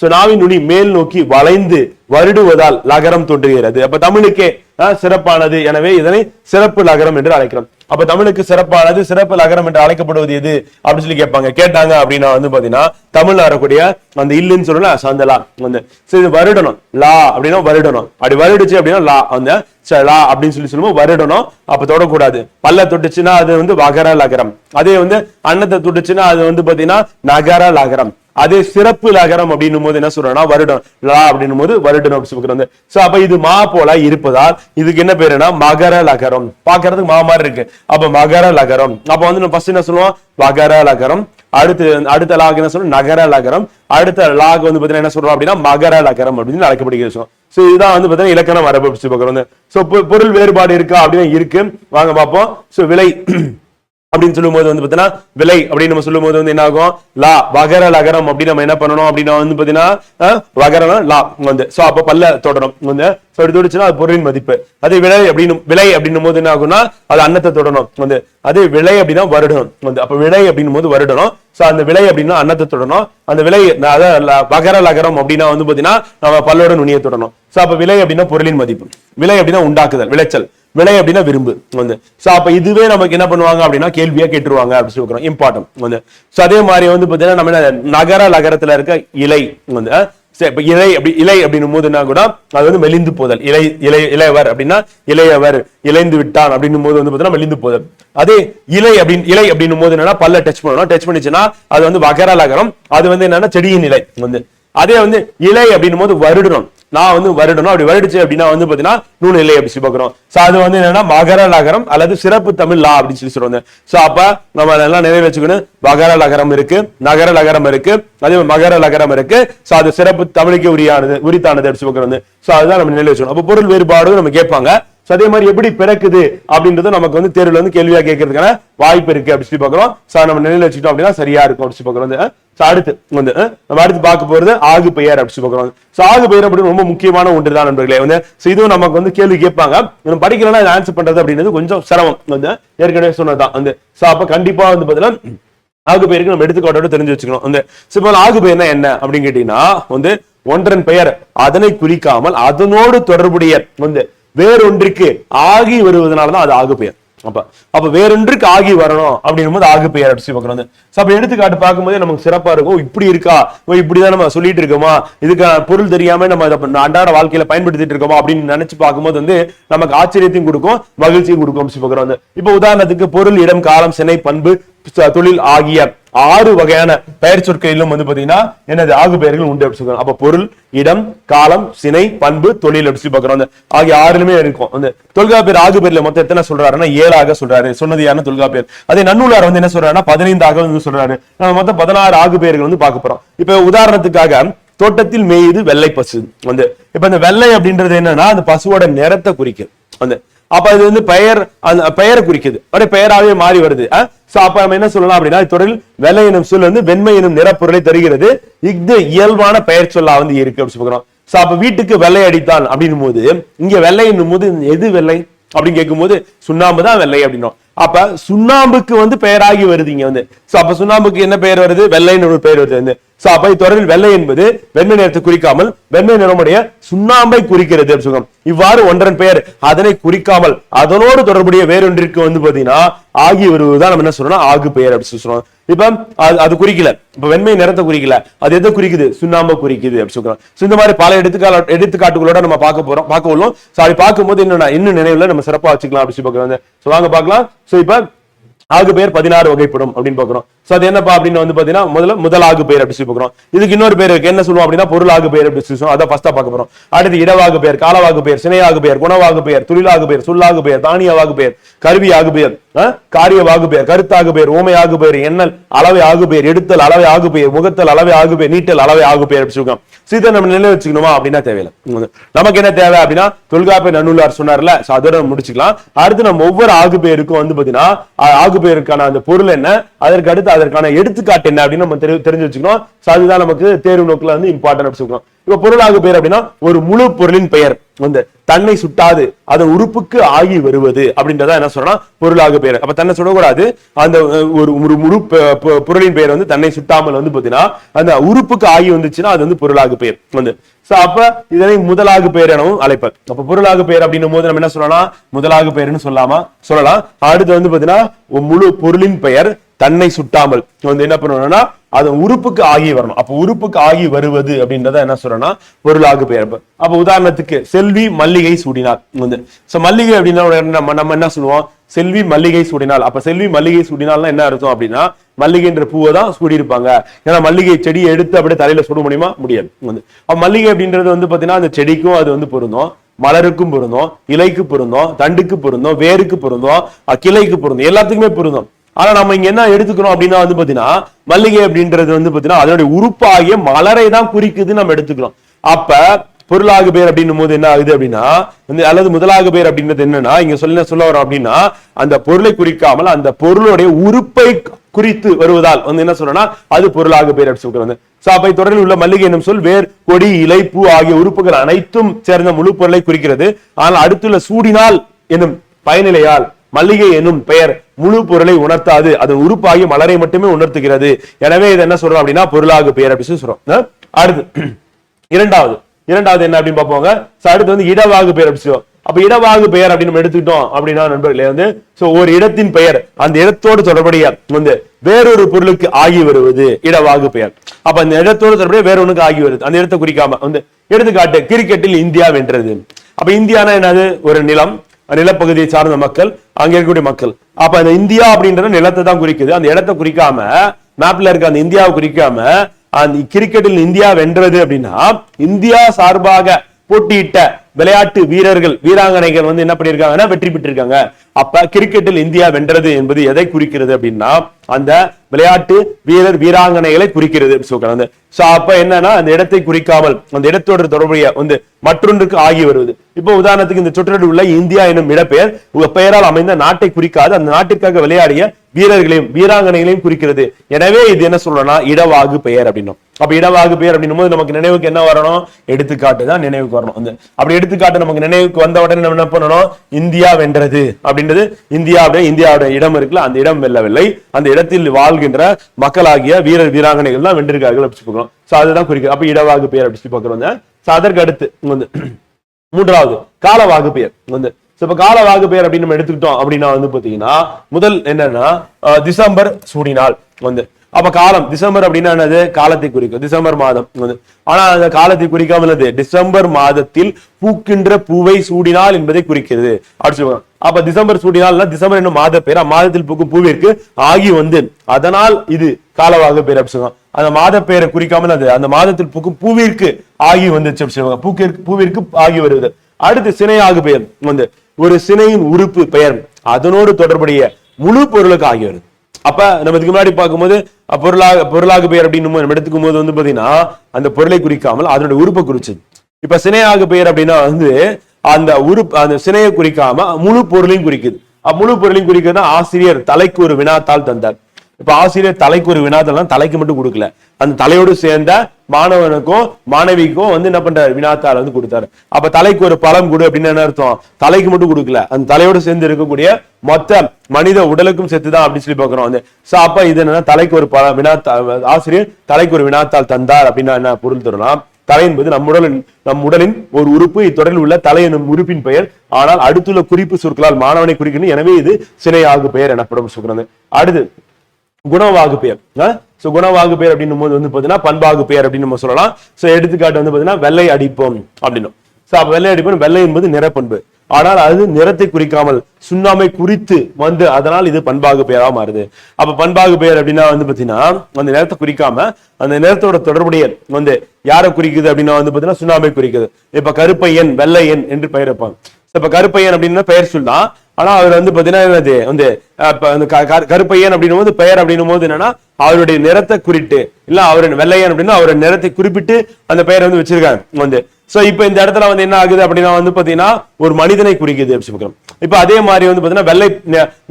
நாவின் நுனி மேல் நோக்கி வளைந்து வருடுவதால் லகரம் தோன்றுகிறது. அப்ப தமிழுக்கே சிறப்பானது. எனவே இதனை சிறப்பு லகரம் என்று அழைக்கிறோம். அப்ப தமிழுக்கு சிறப்பானது சிறப்பு லகரம் என்று அழைக்கப்படுவது எது? அப்படின்னு சொல்லி கேட்பாங்க. கேட்டாங்க அப்படின்னா வந்து பாத்தீங்கன்னா தமிழ்ல வரக்கூடிய அந்த இல்லுன்னு சொல்லல சந்தலா வந்து. சரி இது வருடணும் லா அப்படின்னா வருடணும் அப்படி வருடுச்சு அப்படின்னா லா அந்த ச- லா அப்படின்னு சொல்லி சொல்லும்போது வருடணும் அப்ப தொடக்கூடாது. பல்ல தொட்டுச்சுன்னா அது வந்து வகர லகரம். அதே வந்து அன்னத்தை தொட்டுச்சுன்னா அது வந்து பாத்தீங்கன்னா நகர லகரம். அதே சிறப்பு லகரம் அப்படின்னும் போது என்ன சொல்றோம்னா வருடம் லா அப்படின்னும் போது வருடம் அப்படி சொல்றது சோ அப்ப இது மா போல இருப்பதால் இதுக்கு என்ன பேருனா மகர லகரம். பாக்குறதுக்கு மா மாதிரி இருக்கு. அப்ப மகர லகரம். அப்ப வந்து நம்ம ஃபர்ஸ்ட் என்ன சொல்லுவோம்? மகர லகரம். அடுத்து அடுத்த லாக் என்ன சொல்றோம் நகர லகரம். அடுத்த லாக் வந்து பாத்தீங்கன்னா என்ன சொல்றோம் அப்படின்னா மகர லகரம் அப்படின்னு அழைக்கப்படுகிறது. சோ இதுதான் வந்து பாத்தீங்கன்னா இலக்கண மரபு அப்படி பாக்குறோம் சோ பொருள் வேறுபாடு இருக்கா அப்படின்னு இருக்கு. வாங்க பார்ப்போம். சோ விலை அப்படின்னு சொல்லும்போது வந்து பாத்தீங்கன்னா விலை அப்படின்னு நம்ம சொல்லும்போது வந்து என்ன ஆகும் லா வகர லகரம் அப்படின்னு நம்ம என்ன பண்ணணும்? அப்படின்னா வந்து பாத்தீங்கன்னா அஹ், லா வந்து. சோ அப்ப பல்ல தொடரும் வந்து ஸோ அப்படி அது பொருளின் மதிப்பு. அதே விலை அப்படின்னு விலை அப்படின்னும் போது என்ன ஆகும்னா அது அன்னத்தை தொடணும். வந்து அதே விலை அப்படின்னா வருடணும். வந்து அப்ப விலை அப்படின்னும் போது வருடணும். சோ அந்த விலை அப்படின்னா அன்னத்தை தொடணும். அந்த விலை அதை வகர லகரம் அப்படின்னா வந்து பாத்தீங்கன்னா நம்ம பல்லோட நுனியை தொடணும். சோ அப்ப விலை அப்படின்னா பொருளின் மதிப்பு. விலை அப்படின்னா உண்டாக்குதல் விளைச்சல். விலை அப்படின்னா விரும்பு. வந்து. ஸோ அப்போ இதுவே நமக்கு என்ன பண்ணுவாங்க அப்படின்னா கேள்வியா கேட்டுருவாங்க அப்படின்னு சொல்லி இம்பார்ட்டன்ட் வந்து. ஸோ அதே மாதிரி வந்து பார்த்தீங்கன்னா நம்ம என்ன நகர நகரத்தில் இருக்க இலை வந்து இப்போ சரி, இலை அப்படி இலை அப்படின்னும் போது என்ன கூட அது வந்து மெலிந்து போதல். இலை இலை இளையவர் அப்படின்னா இளையவர் இளைந்து விட்டான் அப்படின்னும் போது வந்து பார்த்தீங்கன்னா மெலிந்து போதல். அதே இலை அப்படின்னு இலை அப்படின்னும் போது என்னன்னா பல்ல டச் பண்ணணும். டச் பண்ணிச்சுன்னா அது வந்து வகர லகரம் அது வந்து என்னன்னா செடியின் இலை. வந்து. அதே வந்து இலை அப்படின்னும் போது வருடணும் நான் வந்து வருடணும் அப்படி வருடுச்சு அப்படின்னா வந்து பாத்தீங்கன்னா நூல் இல்லை அப்படி சொல்லி பாக்குறோம் சோ அது வந்து என்னன்னா மகர நகரம் அல்லது சிறப்பு தமிழ் லா அப்படின்னு சொல்லி சொல்றாங்க சோ அப்ப நம்ம அதெல்லாம் நினைவு வச்சுக்கணும். மகர நகரம் இருக்கு நகர நகரம் இருக்கு அதே மாதிரி மகர நகரம் இருக்கு. சோ அது சிறப்பு தமிழுக்கு உரியானது உரித்தானது அப்படி சொல்லி பாக்குறது சோ அதுதான் நம்ம நினைவு வச்சுக்கணும். அப்ப பொருள் வேறுபாடு நம்ம கேட்பாங்க. ஸோ அதே மாதிரி எப்படி பிறக்குது அப்படின்றது நமக்கு வந்து தேர்வில் வந்து கேள்வியாக கேட்கறதுக்கான வாய்ப்பு இருக்கு அப்படின்னு சொல்லி பார்க்குறோம். ஸோ நம்ம நிலையில் வச்சுக்கிட்டோம் அப்படின்னா சரியா இருக்கும் அப்படின்னு சொல்லி பார்க்குறோம். அடுத்து வந்து நம்ம அடுத்து பார்க்க போகிறது ஆகு பெயர் அப்படின்னு சொல்லி பார்க்குறோம். ஸோ ஆகு பெயர் அப்படின்னு ரொம்ப முக்கியமான ஒன்று தான் நண்பர்களே. வந்து ஸோ இதுவும் நமக்கு வந்து கேள்வி கேட்பாங்க. நம்ம படிக்கலன்னா ஆன்சர் பண்ணுறது அப்படின்றது கொஞ்சம் சிரமம். வந்து ஏற்கனவே சொன்னதான் வந்து ஸோ அப்போ கண்டிப்பாக வந்து பார்த்தீங்கன்னா ஆகு பெயருக்கு நம்ம எடுத்துக்காட்டோட தெரிஞ்சு வச்சுக்கணும். வந்து சிம்பிள் ஆகு பெயர்னா என்ன அப்படின்னு கேட்டீங்கன்னா வந்து ஒன்றன் பெயர் அதனை குறிக்காமல் அதனோடு தொடர்புடைய வந்து வேறொன்றுக்கு ஆகி வருவதனாலதான் அது ஆகு பெயர். அப்ப அப்ப வேறொன்றுக்கு ஆகி வரணும் அப்படின்னும் போது ஆகு பெயர் அடிச்சு பார்க்கணும். சோ அப்ப எடுத்துக்காட்டு பார்க்கும்போது நமக்கு சிறப்பா இருக்கும். இப்படி இருக்கா? ஓ இப்படிதான் நம்ம சொல்லிட்டு இருக்கோமா? இதுக்கான பொருள் தெரியாம நம்ம இதை அன்றாட வாழ்க்கையில பயன்படுத்திட்டு இருக்கோமா? அப்படின்னு நினைச்சு பார்க்கும்போது வந்து நமக்கு ஆச்சரியத்தையும் கொடுக்கும் மகிழ்ச்சியும் கொடுக்கும் அப்படின்னு பார்க்கிறோம் வந்து இப்ப உதாரணத்துக்கு பொருள் இடம் காலம் சினை பண்பு தொழில் ஆகிய ஆறு வகையான பெயர் சொற்களிலும் வந்து பாத்தீங்கன்னா என்னது? ஆகு பெயர்கள் உண்டு அப்படி சொல்றோம் அப்ப பொருள் இடம் காலம் சினை பண்பு தொழில் அப்படி சொல்லி பாக்குறோம் அந்த ஆகிய ஆறுலுமே இருக்கும். அந்த தொல்காப்பியர் ஆகு பேர்ல மொத்தம் எத்தனை சொல்றாருன்னா ஏழாக சொல்றாரு. சொன்னது யாருன்னா தொல்காப்பியர். அதே நன்னூலார் வந்து என்ன சொல்றாருன்னா பதினைந்தாக வந்து சொல்றாரு. நம்ம மொத்தம் பதினாறு ஆகு பெயர்கள் வந்து பார்க்க போறோம். இப்ப உதாரணத்துக்காக தோட்டத்தில் மேயுது வெள்ளை பசு வந்து இப்ப இந்த வெள்ளை அப்படின்றது என்னன்னா அந்த பசுவோட நிறத்தை குறிக்கும். வந்து அப்ப இது வந்து பெயர் அந்த பெயரை குறிக்குது. அப்படியே பெயராவே மாறி வருது. சோ அப்ப நம்ம என்ன சொல்லலாம் அப்படின்னா தொடரில் வெள்ளை எனும் சொல் வந்து வெண்மை எனும் நிறப்பொருளை தருகிறது. இஃது இயல்பான பெயர் சொல்லா வந்து இருக்கு அப்படின்னு சொல்றோம் சோ அப்ப வீட்டுக்கு வெள்ளை அடித்தான் அப்படின்னும் போது இங்க வெள்ளை என்னும் போது எது வெள்ளை? அப்படின்னு கேட்கும்போது சுண்ணாம்பு தான் வெள்ளை அப்படின்னோம். அப்ப சுண்ணாம்புக்கு வந்து பெயராகி வருது இங்க வந்து. சோ அப்ப சுண்ணாம்புக்கு என்ன பெயர் வருது? வெள்ளைன்னு ஒரு பெயர் வருது. வந்து சோ அப்ப தொடரில் வெள்ளை என்பது வெண்மை நிறத்தை குறிக்காமல் வெண்மை நிறமுடைய சுண்ணாம்பை குறிக்கிறது அப்படின்னு இவ்வாறு ஒன்றன் பெயர் அதனை குறிக்காமல் அதனோடு தொடர்புடைய வேறொன்றிற்கு வந்து பாத்தீங்கன்னா ஆகி வருவதுதான் நம்ம என்ன சொல்றோம்னா ஆகு பெயர் அப்படின்னு சொல்றோம் இப்ப அது- அது குறிக்கல. இப்ப வெண்மை நிறத்தை குறிக்கல. அது எதை குறிக்குது? சுண்ணாம்பை குறிக்குது அப்படின்னு சொல்றோம் So, இந்த மாதிரி பல எடுத்துக்கால எடுத்துக்காட்டுகளோட நம்ம பார்க்க போறோம் பார்க்க உள்ளோம். சோ அப்படி பார்க்கும்போது என்னன்னா இன்னும் நினைவுல நம்ம சிறப்பா வச்சுக்கலாம் அப்படின்னு சொல்லி பாக்குறோம் சோ வாங்க பார்க்கலாம். சோ இப்ப ஆகு பெயர் பதினாறு வகைப்படும் அப்படின்னு பாக்குறோம் சோ அது என்னப்பா அப்படின்னு வந்து பாத்தீங்கன்னா முதல்ல முதல் ஆகு பெயர் அப்படி சொல்லி பாக்குறோம் இதுக்கு இன்னொரு பேர் இருக்கு. என்ன சொல்லுவோம் அப்படின்னா பொருளாகு பெயர் அப்படி சொல்லுவோம் அதை ஃபர்ஸ்டா பார்க்க போறோம். அடுத்து இடவாகு பெயர் காலவாகு பெயர் சினையாகு பெயர் குணவாகு பெயர் தொழிலாகு பெயர் சொல்லாகு பெயர் தானியவாகு பெயர் கருவி ஆகு பெயர் அஹ், காரியவாகு பெயர் கருத்தாகு பெயர் ஓமை ஆகு பெயர் எண்ணல் அளவை ஆகு பெயர் எடுத்தல் அளவை ஆகு பெயர் முகத்தல் அளவை ஆகு பெயர் நீட்டல் அளவை ஆகு பெயர் அப்படி சொல்லுவோம் சீதை நம்ம நிலை வச்சுக்கணுமா அப்படின்னா தேவையில்லை. நமக்கு என்ன தேவை அப்படின்னா தொல்காப்பிய நன்னூலார் சொன்னார்ல அதோட முடிச்சுக்கலாம். அடுத்து நம்ம ஒவ்வொரு ஆகு பெயருக்கும் வந்து பாத்தீங்கன்னா ஆகு பெயருக்கான அந்த பொருள் என்ன? அதற்கு அடுத்து அதற்கான எடுத்துக்காட்டு என்ன அப்படின்னு நம்ம தெரிஞ்சு வச்சுக்கணும். So அதுதான் நமக்கு தேர்வு நோக்கில் வந்து இம்பார்ட்டன் அப்படி சொல்லுவோம் இப்ப பொருளாகு பெயர் அப்படின்னா ஒரு முழு பொருளின் பெயர். வந்து தன்னை சுட்டாது அதன் உறுப்புக்கு ஆகி வருவது அப்படின்றத என்ன சொல்றோம்னா பொருளாக பெயர் அப்ப தன்னை சுடக்கூடாது. அந்த ஒரு ஒரு முழு பொருளின் பெயர் வந்து தன்னை சுட்டாமல் வந்து பாத்தீங்கன்னா அந்த உறுப்புக்கு ஆகி வந்துச்சுன்னா அது வந்து பொருளாக பெயர் வந்து சோ அப்ப இதனை முதலாக பெயர் எனவும் அழைப்பர். அப்ப பொருளாக பெயர் அப்படின்னும் போது நம்ம என்ன சொல்லலாம் முதலாக பெயர்னு சொல்லாமா? சொல்லலாம். அடுத்து வந்து பாத்தீங்கன்னா முழு பொருளின் பெயர் தன்னை சுட்டாமல். வந்து என்ன பண்ணணும்னா அது உறுப்புக்கு ஆகி வரணும். அப்ப உறுப்புக்கு ஆகி வருவது அப்படின்றத என்ன சொல்றேன்னா பொருளாக பெயர்ப்பு அப்ப- உதாரணத்துக்கு செல்வி மல்லிகை சூடினார் வந்து சோ மல்லிகை அப்படின்னா நம்ம நம்ம என்ன சொல்லுவோம்? செல்வி மல்லிகை சூடினால். அப்ப செல்வி மல்லிகை சூடினால்னா என்ன அர்த்தம் அப்படின்னா மல்லிகைன்ற பூவை தான் சூடியிருப்பாங்க. ஏன்னா மல்லிகை செடியை எடுத்து அப்படியே தலையில சுட முடியுமா? முடியாது. வந்து அப்ப மல்லிகை அப்படின்றது வந்து பாத்தீங்கன்னா அந்த செடிக்கும் அது வந்து பொருந்தும். மலருக்கும் பொருந்தும். இலைக்கு பொருந்தும். தண்டுக்கு பொருந்தும். வேருக்கு பொருந்தும். கிளைக்கு பொருந்தும். எல்லாத்துக்குமே பொருந்தும். ஆனா நம்ம இங்க என்ன எடுத்துக்கிறோம் அப்படின்னா வந்து பாத்தீங்கன்னா மல்லிகை அப்படின்றது வந்து பாத்தீங்கன்னா அதனுடைய உறுப்பாகிய மலரை தான் குறிக்குதுன்னு நம்ம எடுத்துக்கிறோம் அப்ப பொருளாகு பேர் அப்படின்னும் போது என்ன ஆகுது அப்படின்னா வந்து அல்லது முதலாக பேர் அப்படின்றது என்னன்னா இங்க சொல்ல சொல்ல வரோம் அப்படின்னா அந்த பொருளை குறிக்காமல் அந்த பொருளுடைய உறுப்பை குறித்து வருவதால் வந்து என்ன சொல்றோம்னா அது பொருளாக பேர் அப்படி சொல்றது வந்து. சாப்பை தொடரில் உள்ள மல்லிகை என்னும் சொல் வேர் கொடி இலை பூ ஆகிய உறுப்புகள் அனைத்தும் சேர்ந்த முழு பொருளை குறிக்கிறது. ஆனால் அடுத்துள்ள சூடினால் என்னும் பயனிலையால் மல்லிகை என்னும் பெயர் முழு பொருளை உணர்த்தாது. அது உறுப்பாகி மலரை மட்டுமே உணர்த்துகிறது. எனவே இது என்ன சொல்றோம் அப்படின்னா பொருளாக பெயர் அப்படின்னு சொல்லி சொல்றோம். அடுத்து <clears throat> இரண்டாவது. இரண்டாவது என்ன அப்படின்னு பார்ப்போங்க அடுத்து வந்து இடவாகு பெயர் அப்படி சொல்லுவோம் அப்ப இடவாகு பெயர் அப்படின்னு நம்ம எடுத்துக்கிட்டோம் அப்படின்னா நண்பர்களே வந்து சோ ஒரு இடத்தின் பெயர் அந்த இடத்தோடு தொடர்புடைய வந்து வேறொரு பொருளுக்கு ஆகி வருவது இடவாகு பெயர். அப்ப அந்த இடத்தோடு தொடர்புடைய வேற ஒண்ணுக்கு ஆகி வருது. அந்த இடத்தை குறிக்காம வந்து எடுத்துக்காட்டு கிரிக்கெட்டில் இந்தியா வென்றது. அப்ப இந்தியானா என்னது? ஒரு நிலம். நிலப்பகுதியை சார்ந்த மக்கள் அங்க இருக்கக்கூடிய மக்கள். அப்ப அந்த இந்தியா அப்படின்றது நிலத்தை தான் குறிக்குது. அந்த இடத்தை குறிக்காம மேப்ல இருக்க அந்த இந்தியாவை குறிக்காம அந்த கிரிக்கெட்டில் இந்தியா வென்றது அப்படின்னா இந்தியா சார்பாக போட்டியிட்ட விளையாட்டு வீரர்கள் வீராங்கனைகள் வந்து என்ன பண்ணிருக்காங்கன்னா வெற்றி பெற்றிருக்காங்க. அப்ப கிரிக்கெட்டில் இந்தியா வென்றது என்பது எதை குறிக்கிறது அப்படின்னா அந்த விளையாட்டு வீரர் வீராங்கனைகளை குறிக்கிறது. சோ அப்ப என்னன்னா அந்த இடத்தை குறிக்காமல் அந்த இடத்தோடு தொடர்புடைய வந்து மற்றொன்றுக்கு ஆகி வருவது. இப்போ உதாரணத்துக்கு இந்த சுற்றறில் உள்ள இந்தியா எனும் இடப்பெயர் பெயரால் அமைந்த நாட்டை குறிக்காது அந்த நாட்டிற்காக விளையாடிய வீரர்களையும் வீராங்கனைகளையும் குறிக்கிறது. எனவே இது என்ன சொல்றோம்னா இடவாகு பெயர் அப்படின்னும். அப்ப இடவாகு பெயர் அப்படின்னும் போது நமக்கு நினைவுக்கு என்ன வரணும்? எடுத்துக்காட்டு தான் நினைவுக்கு வரணும். அப்படி எடுத்துக்காட்டு நமக்கு நினைவுக்கு வந்த உடனே நம்ம என்ன பண்ணணும்? இந்தியா வென்றது. அப்படின்றது இந்தியாவுடைய இந்தியாவுடைய இடம் இருக்குல்ல அந்த இடம் வெல்லவில்லை. அந்த இடத்தில் வாழ்கின்ற மக்களாகிய வீரர் வீராங்கனைகள் தான் வென்றிருக்கார்கள் அப்படி சொல்லி பார்க்கிறோம். சோ அதுதான் குறிக்கிறது அப்ப இடவாகு பெயர் அப்படி சொல்லி அதற்கு அடுத்து வந்து <clears throat> மூன்றாவது காலவாகு பெயர். வந்து so இப்ப காலவாகு பெயர் அப்படின்னு நம்ம எடுத்துக்கிட்டோம் அப்படின்னா வந்து பாத்தீங்கன்னா முதல் என்னன்னா டிசம்பர் சூடினால் வந்து அப்ப காலம் டிசம்பர் அப்படின்னா என்னது? காலத்தை குறிக்கும். டிசம்பர் மாதம். ஆனா அந்த காலத்தை குறிக்காம என்னது? டிசம்பர் மாதத்தில் பூக்கின்ற பூவை சூடினால் என்பதை குறிக்கிறது. அப்படி சொல்லுவாங்க. அப்ப டிசம்பர் சூடினால்னா டிசம்பர் என்ன மாத பேர் அம்மாதத்தில் பூக்கும் பூவிற்கு ஆகி வந்து அதனால் இது காலவாக பேர் அப்படி அந்த மாத பெயரை குறிக்காமல் அது அந்த மாதத்தில் பூக்கும் பூவிற்கு ஆகி வந்துச்சு அப்படி பூக்கிற்கு பூவிற்கு ஆகி வருவது அடுத்து சினையாக பெயர். வந்து ஒரு சினையின் உறுப்பு பெயர். அதனோடு தொடர்புடைய முழு பொருளுக்கு ஆகி வருது. அப்ப நம்ம இதுக்கு முன்னாடி பார்க்கும்போது பொருளாக பொருளாக பெயர் அப்படின்னு நம்ம எடுத்துக்கும் போது வந்து பாத்தீங்கன்னா அந்த பொருளை குறிக்காமல் அதனுடைய உறுப்பை குறிச்சது இப்ப சினையாக பெயர் அப்படின்னா வந்து அந்த உறுப்பு அந்த சினையை குறிக்காம முழு பொருளையும் குறிக்குது. முழு பொருளையும் குறிக்கிறது ஆசிரியர் தலைக்கு ஒரு வினாத்தாள் தந்தார். இப்ப ஆசிரியர் தலைக்கு ஒரு வினாத்தாள் தலைக்கு மட்டும் கொடுக்கல. அந்த தலையோடு சேர்ந்த மாணவனுக்கும் மாணவிக்கும் வந்து என்ன பண்றாரு? வினாத்தாள் வந்து கொடுத்தாரு. அப்ப தலைக்கு ஒரு பழம் கொடு அப்படின்னு என்ன அர்த்தம்? தலைக்கு மட்டும் கொடுக்கல. அந்த தலையோடு சேர்ந்து இருக்கக்கூடிய மொத்த மனித உடலுக்கும் சேர்த்துதான் அப்படின்னு சொல்லி பாக்குறோம் வந்து சோ அப்ப இது என்னன்னா தலைக்கு ஒரு பழம் வினாத்தா ஆசிரியர் தலைக்கு ஒரு வினாத்தாள் தந்தார் அப்படின்னா என்ன பொருள் தரலாம்? தலை என்பது நம் உடலின் நம் உடலின் ஒரு உறுப்பு. இத்தொடரில் உள்ள தலை எனும் உறுப்பின் பெயர். ஆனால் அடுத்துள்ள குறிப்பு சொற்களால் மாணவனை குறிக்கணும். எனவே இது சினையாகு பெயர் எனப்படும் சொல்றது அடுத்து குணவாகு பெயர் சோ குணவாகு பெயர் அப்படின்னும் போது வந்து பாத்தீங்கன்னா பண்பாகு பெயர் அப்படின்னு நம்ம சொல்லலாம். சோ எடுத்துக்காட்டு வந்து பாத்தீங்கன்னா வெள்ளை அடிப்போம் அப்படின்னும். சோ அப்ப வெள்ளை அடிப்போம் வெள்ளை என்பது நிறப்பண்பு. ஆனால் அது நிறத்தை குறிக்காமல் சுண்ணாமை குறித்து வந்து அதனால் இது பண்பாகு பெயரா மாறுது. அப்ப பண்பாகு பெயர் அப்படின்னா வந்து பாத்தீங்கன்னா அந்த நிறத்தை குறிக்காம அந்த நிறத்தோட தொடர்புடைய வந்து யாரை குறிக்குது அப்படின்னா வந்து பாத்தீங்கன்னா சுண்ணாமை குறிக்குது. இப்ப கருப்பையன் வெள்ளையன் என்று பெயர் வைப்பாங்க. இப்ப கருப்பையன் அப்படின்னா பெயர் சொல்லலாம் ஆனா அவர் வந்து பாத்தீங்கன்னா என்னது வந்து அந்த க- க- கருப்பையன் அப்படின்னும் போது பெயர் அப்படின்னும் போது என்னன்னா அவருடைய நிறத்தை குறிட்டு. இல்ல அவர் வெள்ளையன் அப்படின்னா அவருடைய நிறத்தை குறிப்பிட்டு அந்த பெயரை வந்து வச்சிருக்காங்க. வந்து சோ இப்ப இந்த இடத்துல வந்து என்ன ஆகுது அப்படின்னா வந்து பாத்தீங்கன்னா ஒரு மனிதனை குறிக்குது அப்படி சொல்றோம் இப்ப அதே மாதிரி வந்து பாத்தீங்கன்னா வெள்ளை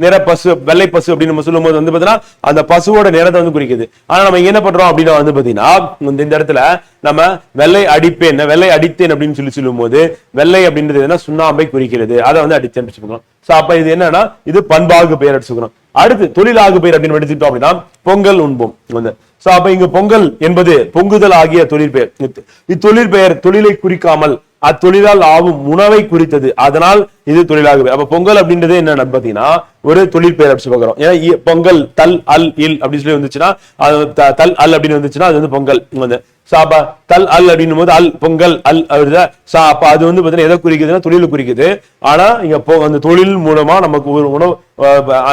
நிற பசு வெள்ளை பசு அப்படின்னு நம்ம சொல்லும் போது வந்து பாத்தீங்கன்னா அந்த பசுவோட நிறத்தை வந்து குறிக்குது. ஆனா நம்ம என்ன பண்றோம் அப்படின்னா வந்து பாத்தீங்கன்னா இந்த இந்த இடத்துல நம்ம வெள்ளை அடிப்பேன் வெள்ளை அடித்தேன் அப்படின்னு சொல்லி சொல்லும் போது வெள்ளை அப்படின்றது என்ன சுண்ணாம்பை குறிக்கிறது. அதை வந்து அடித்தேன் வச்சுக்கோங்க ஸோ அப்ப இது என்னன்னா இது பண்பாகு பெயர் எடுத்துக்கணும் அடுத்து தொழிலாகு பெயர் அப்படின்னு எடுத்துக்கிட்டோம் அப்படின்னா பொங்கல் உண்போம். வந்து சோ அப்ப இங்க பொங்கல் என்பது பொங்குதல் ஆகிய தொழில் பெயர். பெயர் தொழிலை குறிக்காமல் அத்தொழிலால் ஆகும் உணவை குறித்தது. அதனால் இது தொழிலாக அப்ப பொங்கல் அப்படின்றது என்ன பாத்தீங்கன்னா ஒரு தொழில் பெயர் அப்படி பாக்குறோம் ஏன்னா பொங்கல் தல் அல் இல் அப்படின்னு சொல்லி வந்துச்சுன்னா அது த- தல் அல் அப்படின்னு வந்துச்சுன்னா அது வந்து பொங்கல். வந்து சாப்பா தல் அல் அப்படின்னும் போது அல் பொங்கல் அல் அப்படிதா சா அப்ப அது வந்து பாத்தீங்கன்னா எதை குறிக்குதுன்னா தொழில் குறிக்குது. ஆனா இங்க பொ- அந்த தொழில் மூலமா நமக்கு ஒரு உணவு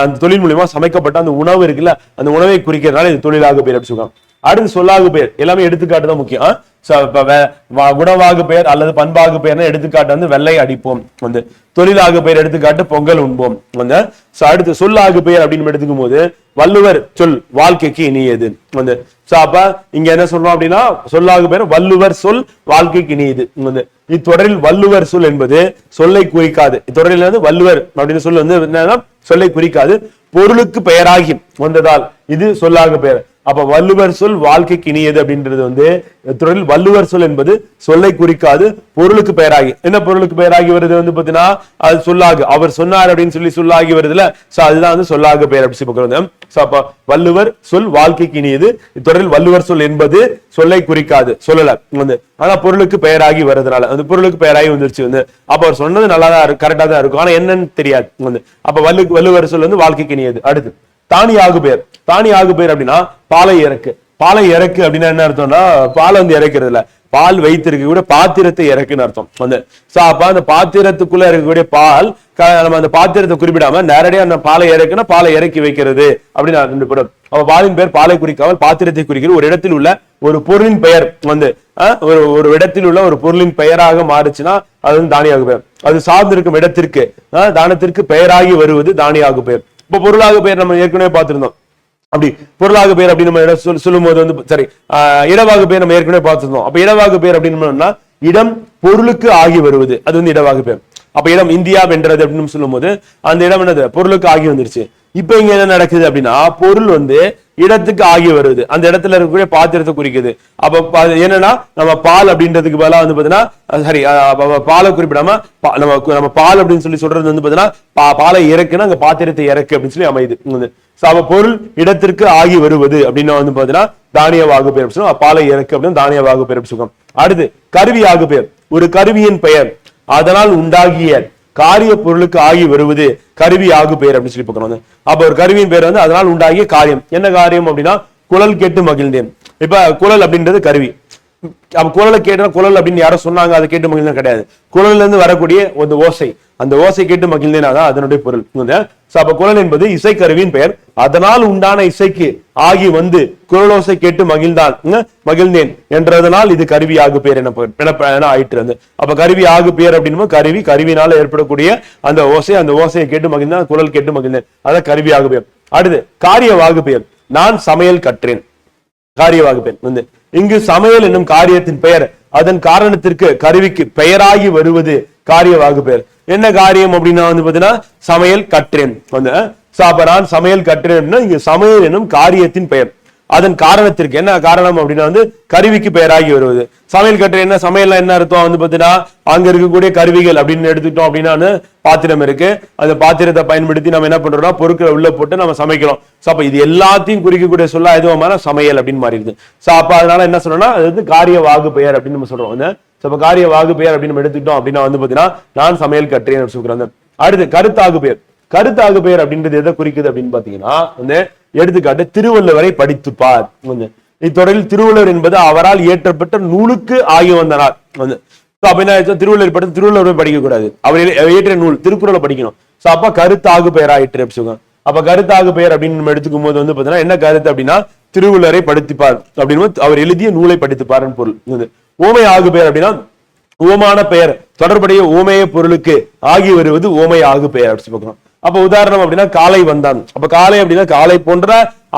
அந்த தொழில் மூலியமா சமைக்கப்பட்ட அந்த உணவு இருக்குல்ல அந்த உணவை குறிக்கிறதுனால இது தொழிலாக பெயர் அப்படி சொல்லுவாங்க. அடுத்து சொல்லாக பெயர் எல்லாமே எடுத்துக்காட்டு தான் முக்கியம். ஆ? இப்போ இப்ப குணவாகு பெயர் அல்லது பண்பாகு பெயர்னா எடுத்துக்காட்டு வந்து வெள்ளை அடிப்போம். வந்து தொழிலாகு பெயர் எடுத்துக்காட்டு பொங்கல் உண்போம். வந்து So, அடுத்து சொல்லாகு பெயர் அப்படின்னு எடுத்துக்கும் போது வள்ளுவர் சொல் வாழ்க்கைக்கு இனியது. வந்து சோ அப்ப இங்க என்ன சொல்றோம் அப்படின்னா சொல்லாகு பெயர் வள்ளுவர் சொல் வாழ்க்கைக்கு இனியது. வந்து இத்தொடரில் வள்ளுவர் சொல் என்பது சொல்லை குறிக்காது. இத்தொடரில் வந்து வள்ளுவர் அப்படின்னு சொல் வந்து என்னன்னா சொல்லை குறிக்காது. பொருளுக்கு பெயராகி வந்ததால் இது சொல்லாக பெயர். அப்ப வள்ளுவர் சொல் வாழ்க்கைக்கு இனியது அப்படின்றது வந்து துறையில் வள்ளுவர் சொல் என்பது சொல்லை குறிக்காது பொருளுக்கு பெயராகி என்ன பொருளுக்கு பெயராகி வருது வந்து பாத்தீங்கன்னா அது சொல்லாகு. அவர் சொன்னார் அப்படின்னு சொல்லி சொல்லாகி வருதுல சோ அதுதான் வந்து சொல்லாக பெயர் அப்படி சொல்லி சோ அப்ப வள்ளுவர் சொல் வாழ்க்கைக்கு இனியது தொடரில் வள்ளுவர் சொல் என்பது சொல்லை குறிக்காது சொல்லல. வந்து ஆனா பொருளுக்கு பெயராகி வருதுனால அந்த பொருளுக்கு பெயராகி வந்துருச்சு வந்து. அப்ப அவர் சொன்னது நல்லா தான் இருக்கும் கரெக்டா தான் இருக்கும். ஆனா என்னன்னு தெரியாது. வந்து அப்ப வள்ளு வள்ளுவர் சொல் வந்து வாழ்க்கைக்கு இனியது. அடுத்து தானி ஆகு பெயர் தானி ஆகு அப்படின்னா பாலை இறக்கு. பாலை இறக்கு அப்படின்னா என்ன அர்த்தம்னா பால் வந்து இறக்கிறது இல்ல பால் வைத்திருக்க கூட பாத்திரத்தை இறக்குன்னு அர்த்தம். வந்து சோ அப்ப அந்த பாத்திரத்துக்குள்ள இருக்கக்கூடிய பால் க- நம்ம அந்த பாத்திரத்தை குறிப்பிடாம நேரடியா அந்த பாலை இறக்குன்னா பாலை இறக்கி வைக்கிறது அப்படின்னு ரெண்டு படம் அப்ப பாலின் பெயர் பாலை குறிக்காமல் பாத்திரத்தை குறிக்கிற ஒரு இடத்தில் உள்ள ஒரு பொருளின் பெயர். வந்து ஒரு ஒரு இடத்தில் உள்ள ஒரு பொருளின் பெயராக மாறுச்சுன்னா அது வந்து தானியாக பெயர் அது சார்ந்திருக்கும் இடத்திற்கு தானத்திற்கு பெயராகி வருவது தானியாக பெயர் இப்ப பொருளாக பெயர் நம்ம ஏற்கனவே பார்த்திருந்தோம். அப்படி பொருளாக பேர் அப்படின்னு நம்ம இடம் போது வந்து சரி ஆஹ் பெயர் நம்ம ஏற்கனவே பார்த்திருந்தோம். அப்ப இடவாக பெயர் அப்படின்னு இடம் பொருளுக்கு ஆகி வருவது. அது வந்து இடவாக பெயர். அப்ப இடம் இந்தியா வென்றது அப்படின்னு சொல்லும் போது அந்த இடம் என்னது? பொருளுக்கு ஆகி வந்துருச்சு. இப்ப இங்க என்ன நடக்குது அப்படின்னா பொருள் வந்து இடத்துக்கு ஆகி வருது. அந்த இடத்துல இருக்கக்கூடிய பாத்திரத்தை குறிக்குது. அப்ப என்னன்னா நம்ம பால் அப்படின்றதுக்கு பதிலாக வந்து பாத்தீங்கன்னா சாரி பாலை குறிப்பிடாம பா- நம்ம நம்ம பால் அப்படின்னு சொல்லி சொல்றது வந்து பாத்தீங்கன்னா பாலை இறக்குன்னா அங்க பாத்திரத்தை இறக்கு அப்படின்னு சொல்லி அமையுது. அப்ப பொருள் இடத்திற்கு ஆகி வருவது அப்படின்னா வந்து பாத்தீங்கன்னா தானிய வாகு பெயர் சொல்லுவோம். பாலை இறக்கு அப்படின்னு தானிய வாகு பெயர் சுகம் சொல்லுவோம் அடுத்து கருவி ஆகு பெயர் ஒரு கருவியின் பெயர். அதனால் உண்டாகிய காரிய பொருளுக்கு ஆகி வருவது கருவி ஆகு பெயர் அப்படின்னு சொல்லி பார்க்கணும். அப்ப ஒரு கருவியின் பேர் வந்து அதனால் உண்டாகிய காரியம். என்ன காரியம் அப்படின்னா குழல் கேட்டு மகிழ்ந்தேன். இப்ப குழல் அப்படின்றது கருவி. அவன் குழலை கேட்டா குழல் அப்படின்னு யாரோ சொன்னாங்க அதை கேட்டு மகிழ்ந்தேன் கிடையாது. குழல்ல இருந்து வரக்கூடிய ஒரு ஓசை. அந்த ஓசை கேட்டு மகிழ்ந்தேன் தான் அதனுடைய பொருள். அப்ப குழல் என்பது இசைக்கருவியின் பெயர். அதனால் உண்டான இசைக்கு ஆகி வந்து குரலோசை கேட்டு மகிழ்ந்தான் மகிழ்ந்தேன் என்றதனால் இது கருவி ஆகு பேர் என ஆயிட்டு இருந்து என வந்து. அப்ப கருவி ஆகு பேர் அப்படின்னு கருவி கருவினால ஏற்படக்கூடிய அந்த ஓசை அந்த ஓசையை கேட்டு மகிழ்ந்தான் குழல் கேட்டு மகிழ்ந்தேன். அதான் கருவி ஆகு பேர் அடுத்து காரிய வாகு பெயர். நான் சமையல் கற்றேன். காரியவாகு பெயர். வந்து இங்கு சமையல் என்னும் காரியத்தின் பெயர். அதன் காரணத்திற்கு கருவிக்கு பெயராகி வருவது காரியவாகு பெயர். என்ன காரியம் அப்படின்னா வந்து பாத்தீங்கன்னா சமையல் கற்றேன். வந்து So, சமையல் கற்றேன் அப்படின்னா இங்க சமையல் என்னும் காரியத்தின் பெயர். அதன் காரணத்திற்கு என்ன காரணம் அப்படின்னா வந்து கருவிக்கு பெயராகி வருவது. சமையல் கட்டுரை என்ன சமையல்ல என்ன அர்த்தம்? வந்து பாத்தீங்கன்னா அங்க இருக்கக்கூடிய கருவிகள் அப்படின்னு எடுத்துக்கிட்டோம் அப்படின்னா பாத்திரம் இருக்கு. அந்த பாத்திரத்தை பயன்படுத்தி நம்ம என்ன பண்றோம்னா பொருட்களை உள்ள போட்டு நம்ம சமைக்கிறோம். சோ அப்ப இது எல்லாத்தையும் குறிக்கக்கூடிய சொல்ல எதுவுமான சமையல் அப்படின்னு மாறிடுது சோ அப்ப அதனால என்ன சொல்றோம்னா அது வந்து காரிய வாகு பெயர் அப்படின்னு நம்ம சொல்றோம். சோ காரிய வாகு பெயர் அப்படின்னு நம்ம எடுத்துக்கிட்டோம் அப்படின்னா வந்து பாத்தீங்கன்னா நான் சமையல் கற்றேன் அப்படின்னு அடுத்து கருத்தாகு பெயர். கருத்தாக பெயர் அப்படின்றது எதை குறிக்குது அப்படின்னு பாத்தீங்கன்னா வந்து எடுத்துக்காட்டு திருவள்ளுவரை படித்து பார் வந்து இத்தொடரில் திருவள்ளுவர் என்பது அவரால் இயற்றப்பட்ட நூலுக்கு ஆகி வந்த நாள் வந்து So, அப்ப என்ன திருவள்ளுவர் படித்து படிக்க கூடாது அவர் இயற்றிய நூல் திருக்குறளை படிக்கணும். சோ அப்ப கருத்தாகு பெயர் ஆயிற்று சொல்லுவாங்க அப்ப கருத்தாகு பெயர் அப்படின்னு நம்ம எடுத்துக்கும் போது வந்து பாத்தீங்கன்னா என்ன கருத்து அப்படின்னா திருவள்ளுவரை படித்துப்பார். அப்படின்னு அவர் எழுதிய நூலை படித்துப்பார் பொருள். ஓமை ஆகு பெயர் அப்படின்னா ஓமான பெயர் தொடர்புடைய ஓமைய பொருளுக்கு ஆகி வருவது ஓமை ஆகு பெயர் அப்படி பார்க்கணும். அப்ப உதாரணம் அப்படின்னா காலை வந்தான். அப்ப காலை அப்படின்னா காலை போன்ற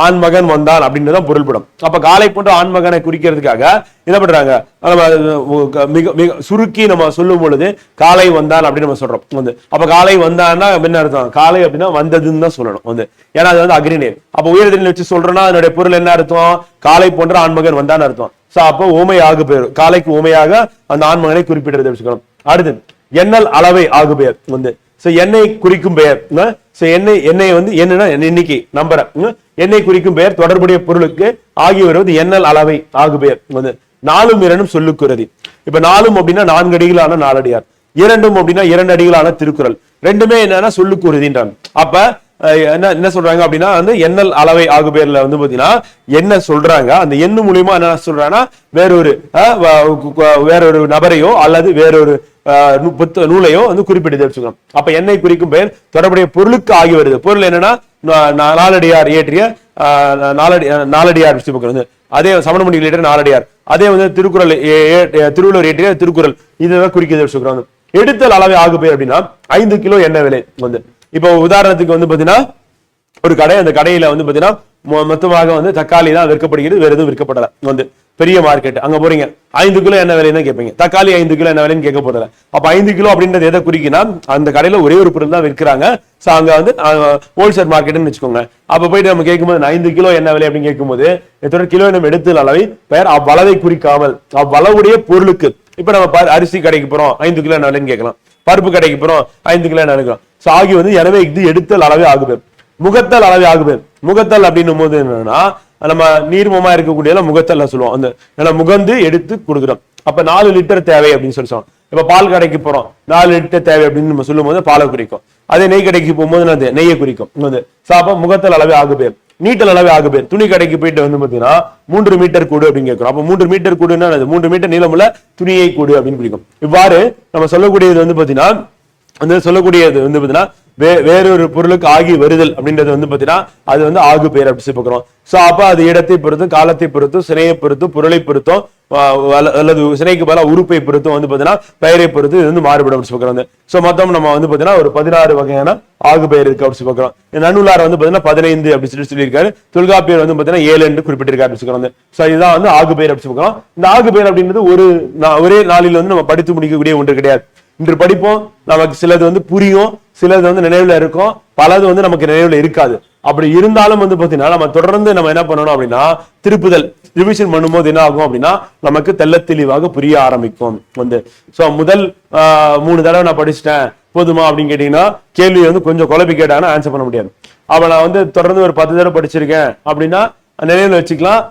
ஆண் மகன் வந்தான் அப்படின்றதான் பொருள்படும். அப்ப காலை போன்ற ஆண் மகனை குறிக்கிறதுக்காக என்ன பண்றாங்க? நம்ம மிக மிக சுருக்கி நம்ம சொல்லும் பொழுது காலை வந்தான் அப்படின்னு நம்ம சொல்றோம். வந்து அப்ப காலை வந்தான்னா என்ன அர்த்தம்? காலை அப்படின்னா வந்ததுன்னு தான் சொல்லணும். வந்து ஏன்னா அது வந்து அக்ரிநேர் அப்ப உயர்தினில் வச்சு சொல்றோம்னா அதனுடைய பொருள் என்ன அர்த்தம்? காலை போன்ற ஆண்மகன் வந்தான்னு அர்த்தம். சோ அப்போ ஓமையாக போயிடும் காலைக்கு ஓமையாக அந்த ஆண்மகனை குறிப்பிடுறது வச்சுக்கணும். அடுத்து எண்ணல் அளவை ஆகுபெயர் வந்து ஸோ எண்ணெய் குறிக்கும் பெயர் ஸோ எண்ணெய் எண்ணெய் வந்து என்னன்னா எண்ணிக்கை நம்பரை எண்ணெய் குறிக்கும் பெயர் தொடர்புடைய பொருளுக்கு ஆகி வருவது எண்ணல் அளவை ஆகு பெயர். வந்து நாலும் இரண்டும் சொல்லுக்குறது இப்ப நாலும் அப்படின்னா நான்கு அடிகளான நாலடியார். இரண்டும் அப்படின்னா இரண்டு அடிகளான திருக்குறள். ரெண்டுமே என்னன்னா சொல்லுக்குறுதின்றாங்க. அப்ப என்ன என்ன சொல்றாங்க அப்படின்னா வந்து எண்ணல் அளவை ஆகு பேர்ல வந்து பாத்தீங்கன்னா என்ன சொல்றாங்க? அந்த எண்ணு மூலியமா என்ன சொல்றாங்கன்னா வேறொரு வேறொரு நபரையோ அல்லது வேறொரு புத்த நூலையோ வந்து குறிப்பிடுது வச்சுக்கணும் அப்ப எண்ணெய் குறிக்கும் பெயர் தொடர்புடைய பொருளுக்கு ஆகி வருது. பொருள் என்னன்னா நாலடியார் இயற்றிய நாலடி நாலடியார் வந்து அதே சமணமணி இயற்றிய நாலடியார். அதே வந்து திருக்குறள் திருவள்ளுவர் இயற்றிய திருக்குறள். இதுதான் குறிக்கிறது வச்சுக்கிறோம் எடுத்தல் அளவை ஆகு பேர் அப்படின்னா ஐந்து கிலோ எண்ணெய் விலை வந்து. இப்போ உதாரணத்துக்கு வந்து பாத்தீங்கன்னா ஒரு கடை அந்த கடையில வந்து பாத்தீங்கன்னா மொ- மொத்தமாக வந்து தக்காளி தான் விற்கப்படுகிறது வேற எதுவும் விற்கப்படல. வந்து பெரிய மார்க்கெட் அங்க போறீங்க. ஐந்து கிலோ என்ன விலைன்னு கேட்பீங்க தக்காளி ஐந்து கிலோ என்ன விலைன்னு கேட்க போறதில்ல. அப்ப ஐந்து கிலோ அப்படின்றது எதை குறிக்குன்னா அந்த கடையில ஒரே ஒரு பொருள் தான் விற்கிறாங்க. சோ அங்க வந்து ஹோல்சேல் மார்க்கெட்னு வச்சுக்கோங்க. அப்ப போயிட்டு நம்ம கேட்கும்போது நான் ஐந்து கிலோ என்ன விலை? அப்படின்னு கேட்கும்போது எத்தனை கிலோ நம்ம எடுத்து அளவை பெயர் அவ்வளவை குறிக்காமல் அவ்வளவுடைய பொருளுக்கு. இப்ப நம்ம ப- அரிசி கடைக்கு போறோம் ஐந்து கிலோ என்ன விலைன்னு கேட்கலாம் பருப்பு கடைக்கு போறோம் ஐந்து கிலோ என்ன விலைக்கலாம் சாகி வந்து எனவே இது எடுத்தல் அளவே ஆகுது முகத்தல் அளவே ஆகுது முகத்தல் அப்படின்னும் போது என்னன்னா நம்ம நீர்மமா இருக்கக்கூடிய முகத்தல் சொல்லுவோம். அந்த ஏன்னா முகந்து எடுத்து கொடுக்குறோம். அப்ப நாலு லிட்டர் தேவை அப்படின்னு சொல்லி சொல்லுவோம் இப்ப பால் கடைக்கு போறோம். நாலு லிட்டர் தேவை அப்படின்னு நம்ம சொல்லும் போது பாலை குறிக்கும். அதே நெய் கடைக்கு போகும்போது அது நெய்யை குறிக்கும். வந்து சாப்பா முகத்தல் அளவே ஆகுபேர் நீட்டல் அளவே ஆகுபேர் துணி கடைக்கு போயிட்டு வந்து பாத்தீங்கன்னா மூன்று மீட்டர் கூடு அப்படின்னு கேட்கிறோம். அப்ப மூன்று மீட்டர் கூடுன்னா என்னது? மூன்று மீட்டர் நீளமுள்ள துணியை கூடு அப்படின்னு குறிக்கும் இவ்வாறு நம்ம சொல்லக்கூடியது வந்து பாத்தீங்கன்னா வந்து சொல்லக்கூடியது வந்து பாத்தீங்கன்னா வே வேறொரு பொருளுக்கு ஆகி வருதல் அப்படின்றது வந்து பாத்தீங்கன்னா அது வந்து ஆகு பெயர் அப்படி சொல்லி சோ அப்ப அது இடத்தை பொறுத்தும் காலத்தை பொறுத்தும் சினையை பொறுத்தும் பொருளை பொறுத்தும் அல்லது சினைக்கு பதிலாக உறுப்பை பொறுத்தும் வந்து பாத்தீங்கன்னா பெயரை பொறுத்து இது வந்து மாறுபடும் அப்படி சொல்லி சோ மொத்தம் நம்ம வந்து பாத்தீங்கன்னா ஒரு பதினாறு வகையான ஆகு பெயர் இருக்கு அப்படி சொல்லி இந்த நன்னூலார் வந்து பாத்தீங்கன்னா பதினைந்து அப்படின்னு சொல்லி சொல்லியிருக்காரு. தொல்காப்பியர் வந்து பாத்தீங்கன்னா ஏழு என்று குறிப்பிட்டிருக்காரு அப்படின்னு சொல்றாங்க சோ இதுதான் வந்து ஆகு பெயர் அப்படி சொல்லி இந்த ஆகு பெயர் அப்படின்றது ஒரு நா- ஒரே நாளில் வந்து நம்ம படித்து முடிக்கக்கூடிய ஒன்று கிடையாது. இன்று படிப்போம் நமக்கு சிலது வந்து புரியும் சிலது வந்து நினைவுல இருக்கும் பலது வந்து நமக்கு நினைவுல இருக்காது. அப்படி இருந்தாலும் வந்து பாத்தீங்கன்னா நம்ம தொடர்ந்து நம்ம என்ன பண்ணணும் அப்படின்னா திருப்புதல் ரிவிஷன் பண்ணும்போது என்ன ஆகும் அப்படின்னா நமக்கு தெல்ல தெளிவாக புரிய ஆரம்பிக்கும். வந்து சோ முதல் மூணு தடவை நான் படிச்சிட்டேன் போதுமா அப்படின்னு கேட்டீங்கன்னா கேள்வி வந்து கொஞ்சம் குழப்பி கேட்டாங்கன்னா ஆன்சர் பண்ண முடியாது. அப்ப நான் வந்து தொடர்ந்து ஒரு பத்து தடவை படிச்சிருக்கேன் அப்படின்னா நினைவுல வச்சுக்கலாம்.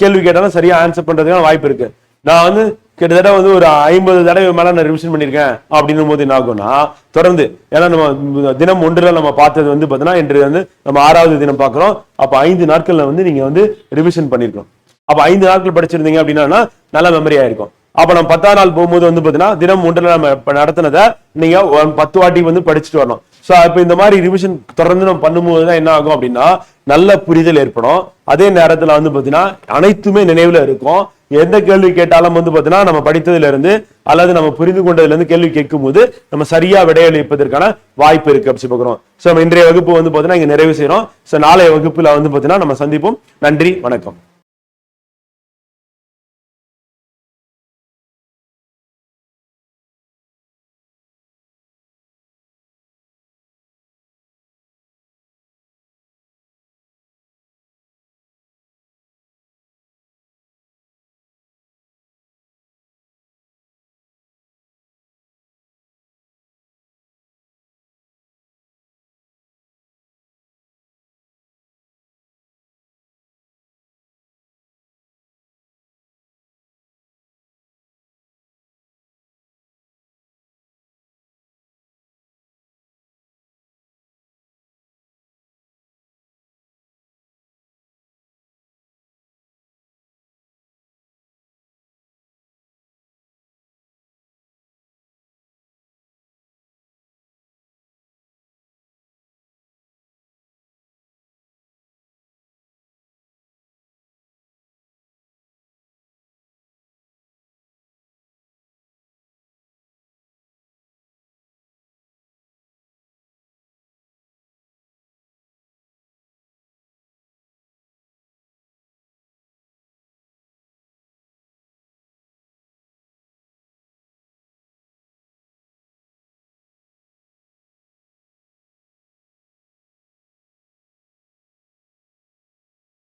கேள்வி கேட்டாலும் சரியா ஆன்சர் பண்றதுக்கான வாய்ப்பு இருக்கு. நான் வந்து கிட்டத்தட்ட வந்து ஒரு ஐம்பது தடவை மேலே நான் ரிவிஷன் பண்ணியிருக்கேன் அப்படின்னும் போது என்ன ஆகும்னா தொடர்ந்து ஏன்னா நம்ம தினம் ஒன்றில் நம்ம பார்த்தது வந்து பாத்தீங்கன்னா இன்று வந்து நம்ம ஆறாவது தினம் பார்க்குறோம். அப்போ ஐந்து நாட்களில் வந்து நீங்கள் வந்து ரிவிஷன் பண்ணியிருக்கோம் அப்போ ஐந்து நாட்கள் படிச்சிருந்தீங்க அப்படின்னா நல்ல மெமரி ஆயிருக்கும். அப்போ நம்ம பத்தாம் நாள் போகும்போது வந்து பார்த்தீங்கன்னா தினம் ஒன்றில் நம்ம நடத்தினதை நீங்கள் பத்து வாட்டி வந்து படிச்சுட்டு வரணும். ஸோ இப்போ இந்த மாதிரி ரிவிஷன் தொடர்ந்து நம்ம பண்ணும்போது தான் என்ன ஆகும் அப்படின்னா நல்ல புரிதல் ஏற்படும். அதே நேரத்தில் வந்து பார்த்தீங்கன்னா அனைத்துமே நினைவில் இருக்கும். எந்த கேள்வி கேட்டாலும் வந்து பார்த்தீங்கன்னா நம்ம படித்ததுலேருந்து அல்லது நம்ம புரிந்து கொண்டதுலேருந்து கேள்வி கேட்கும் போது நம்ம சரியாக விடையளிப்பதற்கான வாய்ப்பு இருக்கு அப்படி பார்க்குறோம். ஸோ நம்ம இன்றைய வகுப்பு வந்து பார்த்தீங்கன்னா இங்கே நிறைவு செய்கிறோம் ஸோ நாளைய வகுப்பில் வந்து பார்த்தீங்கன்னா நம்ம சந்திப்போம். நன்றி வணக்கம்.